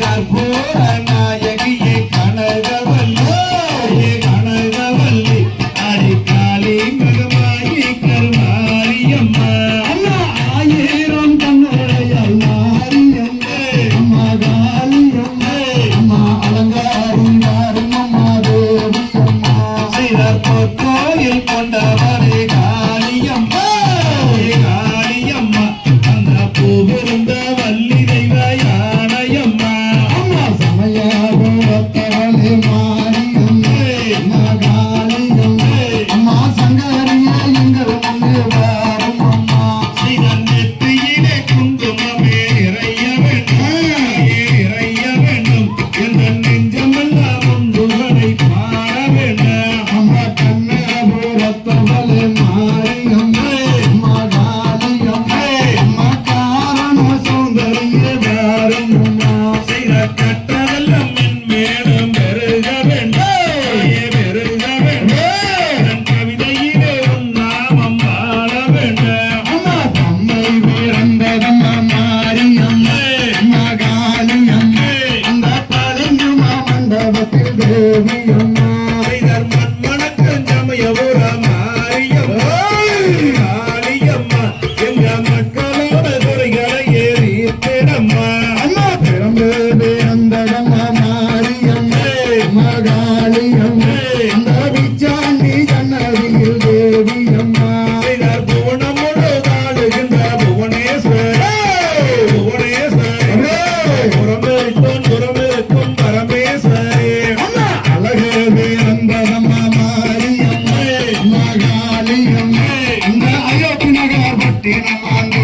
கற்பூர நாயகியே மண்டபத்தில் तेरा मान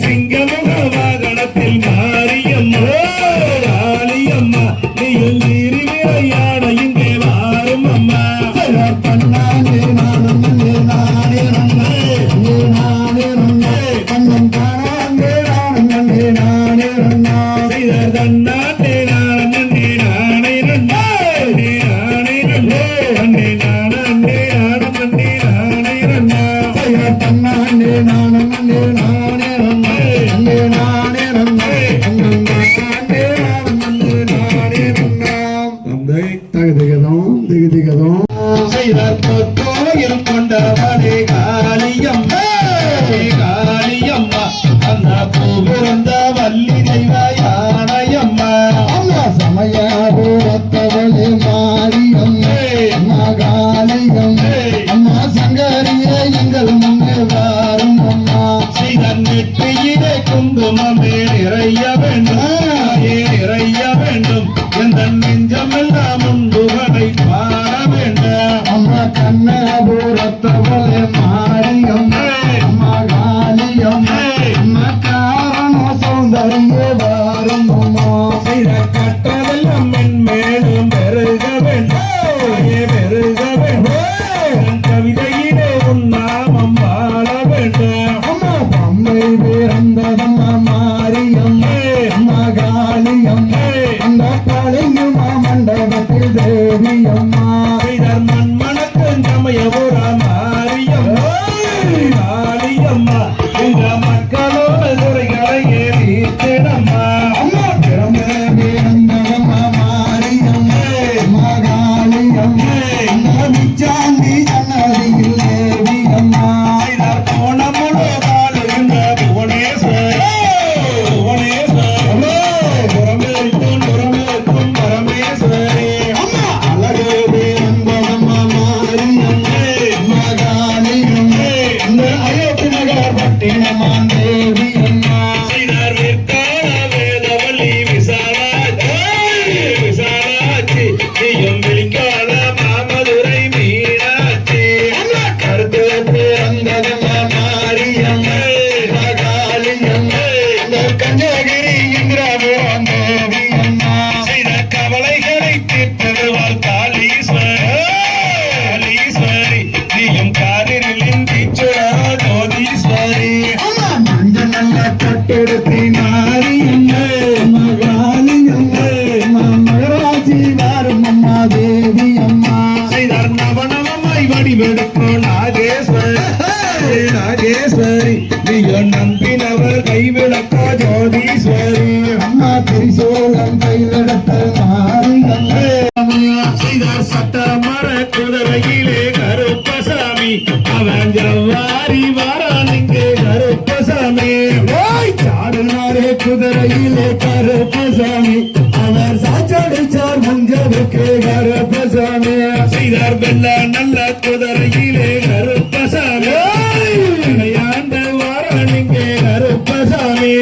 Sing. தகுதிகதம் திகுதிகதம் செய்தார் கோயில் கொண்டவனே காளியம்மா கலந்து அவன் ஜவ்வாரி வாரானுங்க கருப்பசாமி. சாடுனாரே குதிரையிலே கருப்பசாமி. அவர் சாச்சடிச்சார் மஞ்சளுக்கு கருப்பசாமி. செய்தார் வெள்ள நல்ல குதிரையிலே கருப்பசாமி. விளையாண்டு வாரானுங்க கருப்பசாமி.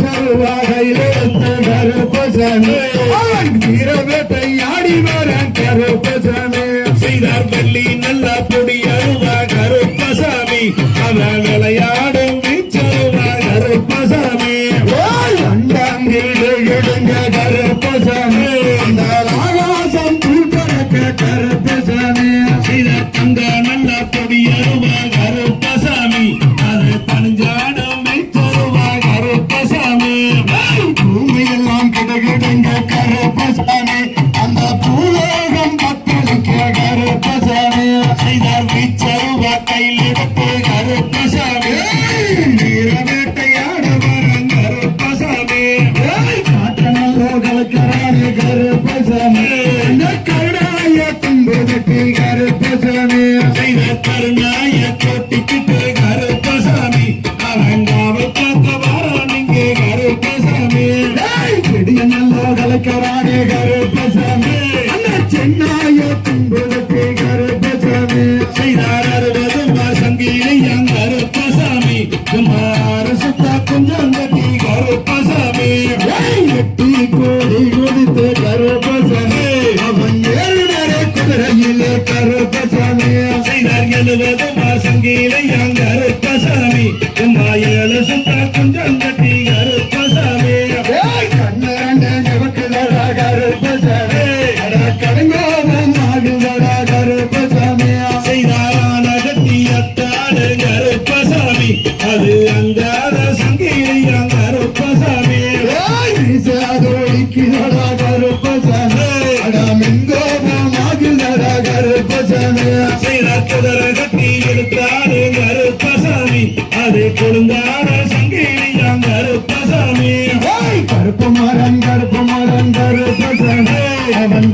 கருவாகையிலே கருப்பசாமி. விளையாடும் கருப்பசாமி. அண்டாங்கிடு எடுங்க கருப்பசாமி. கைய கட்டிக்கிட்டு கருப்பசாமி சீராக்குதர கட்டி எடுத்தாரு கருப்பசாமி அது கொடுந்தார சங்கீடியாம் கருப்பசாமி கருப்பு மரம் கருப்பு மரம். கருப்பசாமி அவன்